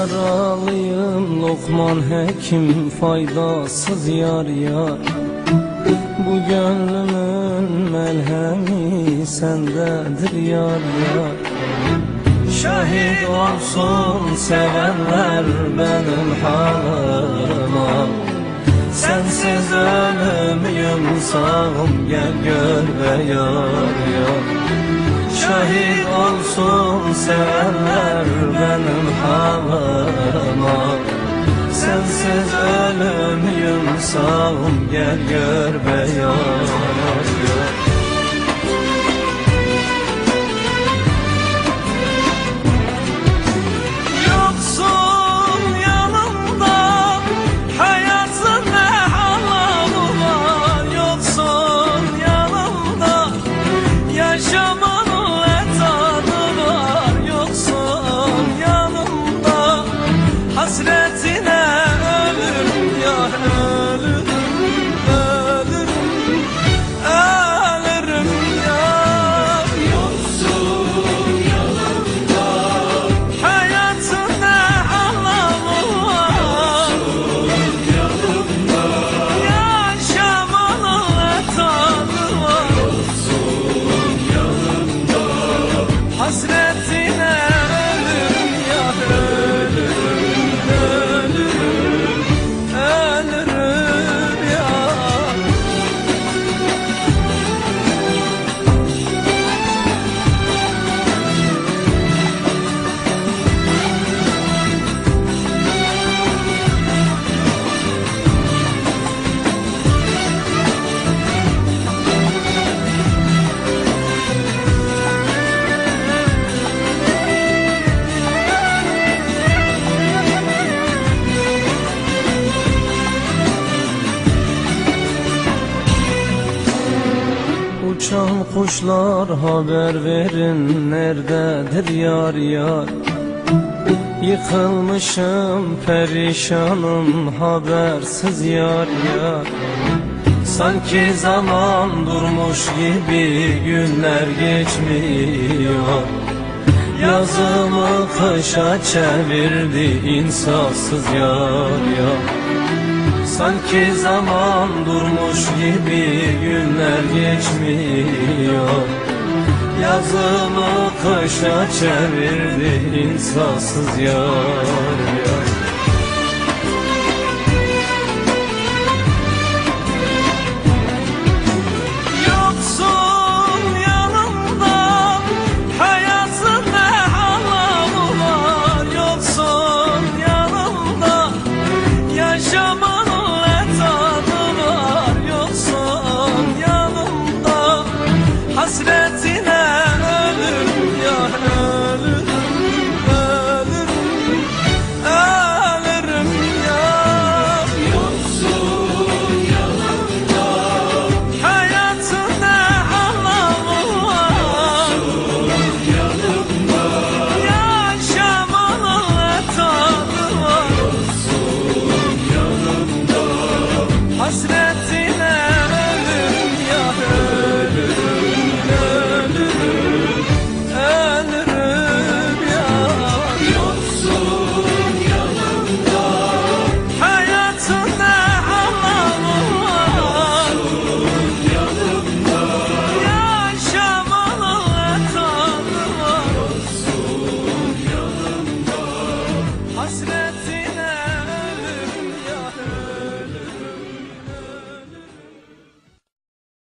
Yaralıyım Lokman Hekim faydasız yar yar. Bu gönlümün melhemi sendedir yar yar. Şahit olsun sevenler benim halıma. Sensiz ölümüm sağım gel gör ve yar yar Şahit olsun sevenler benim halıma. Sensiz ölümüm sağım gel gör be Uçan kuşlar haber verin nerededir yar yar. Yıkılmışım perişanım habersiz yar yar. Sanki zaman durmuş gibi günler geçmiyor. Yazımı kışa çevirdi insafsız yar yar Sanki zaman durmuş gibi günler geçmiyor. Yazımı kışa çevirdi insafsız yar husreti